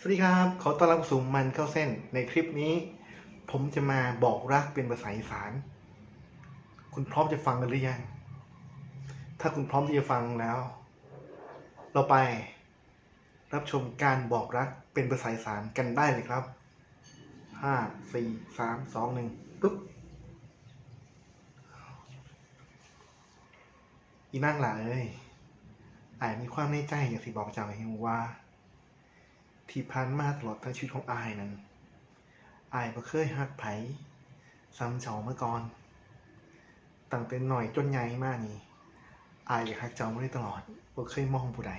สวัสดีครับ ขอต้อนรับสู่มันเข้าเส้น ในคลิปนี้ ผมจะมาบอกรักเป็นภาษาอีสาน คุณพร้อมจะฟังกันหรือยัง ถ้าคุณพร้อมที่จะฟังแล้ว เราไปรับชมการบอกรักเป็นภาษาอีสานกันได้เลยครับห้าสี่สามสองหนึ่งปุ๊บอีนั่งหล่ะเอ้ยอายมีความในใจอยากสิบอกเจ้าให้รู้ว่า ที่ผ่านมาตลอดทั้งชีวิตของอายนั้นอายบ่เคยฮักไผซ้ำเจ้าเมื่อก่อนตั้งแต่หน่อยจนใหญ่มากนี่อายอยากฮักเจ้ามาได้ตลอดบ่เคยมองผู้ใด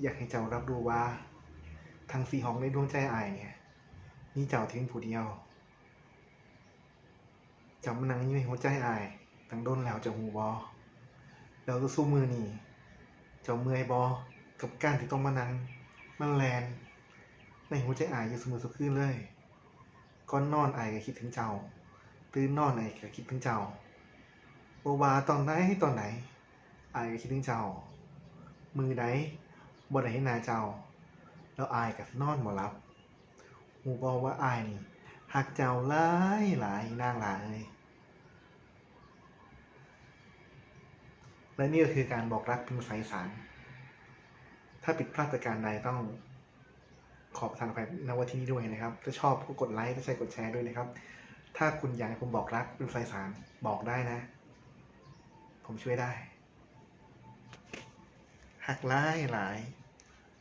อยากให้เจ้ารับรู้ว่าทั้งสี่ห้องในดวงใจอายเนี่ยมีเจ้าเพียงผู้เดียวเจ้ามานั่งอยู่ในหัวใจอายตั้งโดนแล้วเจ้าหูบอแล้วก็สู้มือนี่เจ้าเมื่อยบอกับการที่ต้องมานั่ง มันแลน ในหัวใจอายอยู่เสมอสักคืนเลยก่อนนอนอายก็คิดถึงเจ้า ตื่นนอนอายก็คิดถึงเจ้าบ่ว่าตอนไหนตอนไหนอายก็คิดถึงเจ้า มือใดบ่ได้เห็นนาเจ้า แล้วอายก็นอนบ่หลับหูบอกว่าอายนี่หักเจ้าหลายหลายนางหลายเลยและนี่ก็คือการบอกรักเป็นภาษาอีสาน ถ้าผิดพลาดประการใดต้องขอประทานอภัยนวันที่นี้ด้วยนะครับ ถ้าชอบก็กดไลค์ถ้าใช่กดแชร์ด้วยนะครับ ถ้าคุณอยากให้ผมบอกรักเป็นไฟสารบอกได้นะ ผมช่วยได้ หักหลายหลาย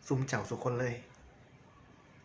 ซุ่มเจ้าสุกคนเลย